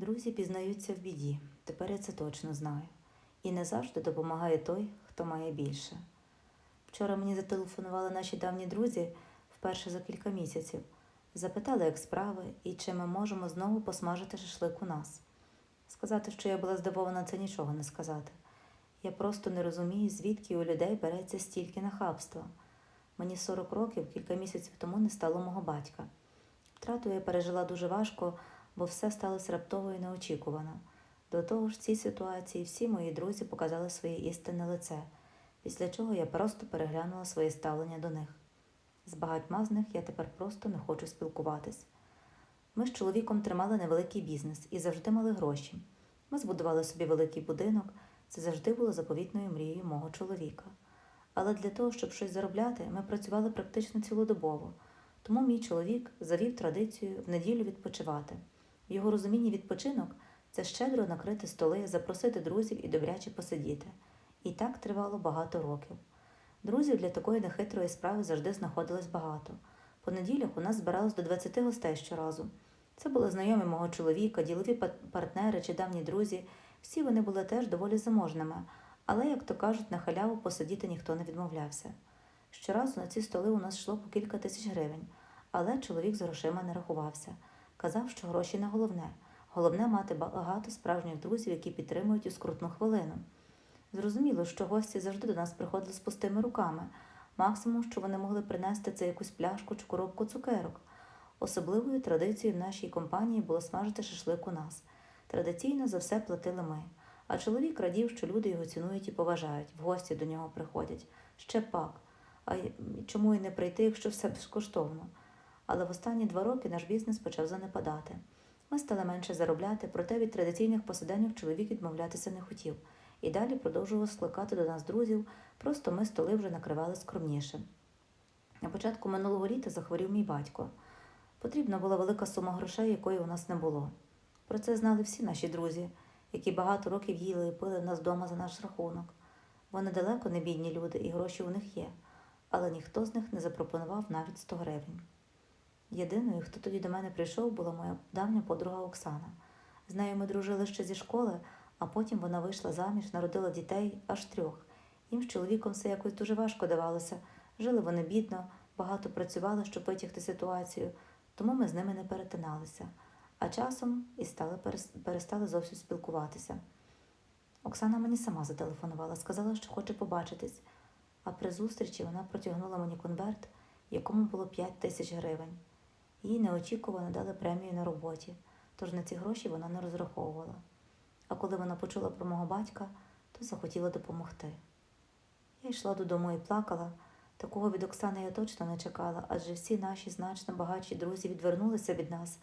Друзі пізнаються в біді, тепер я це точно знаю. І не завжди допомагає той, хто має більше. Вчора мені зателефонували наші давні друзі вперше за кілька місяців, запитали, як справи і чи ми можемо знову посмажити шашлик у нас. Сказати, що я була здивована, це нічого не сказати. Я просто не розумію, звідки у людей береться стільки нахабства. Мені 40 років, кілька місяців тому не стало мого батька. Втрату я пережила дуже важко, бо все сталося раптово і неочікувано. До того ж, в цій ситуації всі мої друзі показали своє істинне лице, після чого я просто переглянула своє ставлення до них. З багатьма з них я тепер просто не хочу спілкуватись. Ми з чоловіком тримали невеликий бізнес і завжди мали гроші. Ми збудували собі великий будинок, це завжди було заповітною мрією мого чоловіка. Але для того, щоб щось заробляти, ми працювали практично цілодобово. Тому мій чоловік завів традицію в неділю відпочивати. В його розумінні відпочинок це щедро накрити столи, запросити друзів і добряче посидіти. І так тривало багато років. Друзів для такої нехитрої справи завжди знаходилось багато. По неділях у нас збиралось до 20 гостей щоразу. Це були знайомі мого чоловіка, ділові партнери чи давні друзі. Всі вони були теж доволі заможними, але, як то кажуть, на халяву посидіти ніхто не відмовлявся. Щоразу на ці столи у нас йшло по кілька тисяч гривень, але чоловік з грошима не рахувався. Казав, що гроші не головне. Головне мати багато справжніх друзів, які підтримують у скрутну хвилину. Зрозуміло, що гості завжди до нас приходили з пустими руками. Максимум, що вони могли принести, це якусь пляшку чи коробку цукерок. Особливою традицією в нашій компанії було смажити шашлик у нас. Традиційно за все платили ми. А чоловік радів, що люди його цінують і поважають, в гості до нього приходять. Ще пак. А чому й не прийти, якщо все безкоштовно? Але в останні два роки наш бізнес почав занепадати. Ми стали менше заробляти, проте від традиційних посиденьок чоловік відмовлятися не хотів і далі продовжував скликати до нас друзів, просто ми столи вже накривали скромніше. На початку минулого літа захворів мій батько. Потрібна була велика сума грошей, якої у нас не було. Про це знали всі наші друзі, які багато років їли і пили в нас вдома за наш рахунок. Вони далеко не бідні люди, і гроші у них є, але ніхто з них не запропонував навіть 100 гривень. Єдиною, хто тоді до мене прийшов, була моя давня подруга Оксана. З нею ми дружили ще зі школи, а потім вона вийшла заміж, народила дітей аж трьох. Їм з чоловіком все якось дуже важко давалося. Жили вони бідно, багато працювали, щоб витягти ситуацію, тому ми з ними не перетиналися. А часом і стали перестали зовсім спілкуватися. Оксана мені сама зателефонувала, сказала, що хоче побачитись, а при зустрічі вона протягнула мені конверт, якому було 5 тисяч гривень. Їй неочікувано дали премію на роботі, тож на ці гроші вона не розраховувала. А коли вона почула про мого батька, то захотіла допомогти. Я йшла додому і плакала. Такого від Оксани я точно не чекала, адже всі наші значно багатші друзі відвернулися від нас,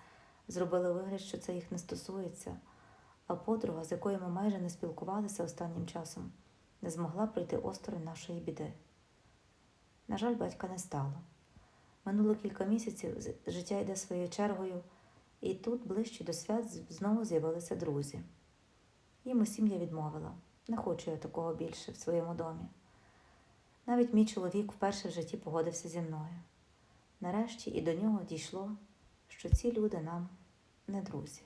зробили вигляд, що це їх не стосується. А подруга, з якою ми майже не спілкувалися останнім часом, не змогла пройти осторонь нашої біди. На жаль, батька не стало. Минуло кілька місяців, життя йде своєю чергою, і тут, ближче до свят, знову з'явилися друзі. Їм усім я відмовила. Не хочу я такого більше в своєму домі. Навіть мій чоловік вперше в житті погодився зі мною. Нарешті і до нього дійшло, що ці люди нам не друзі.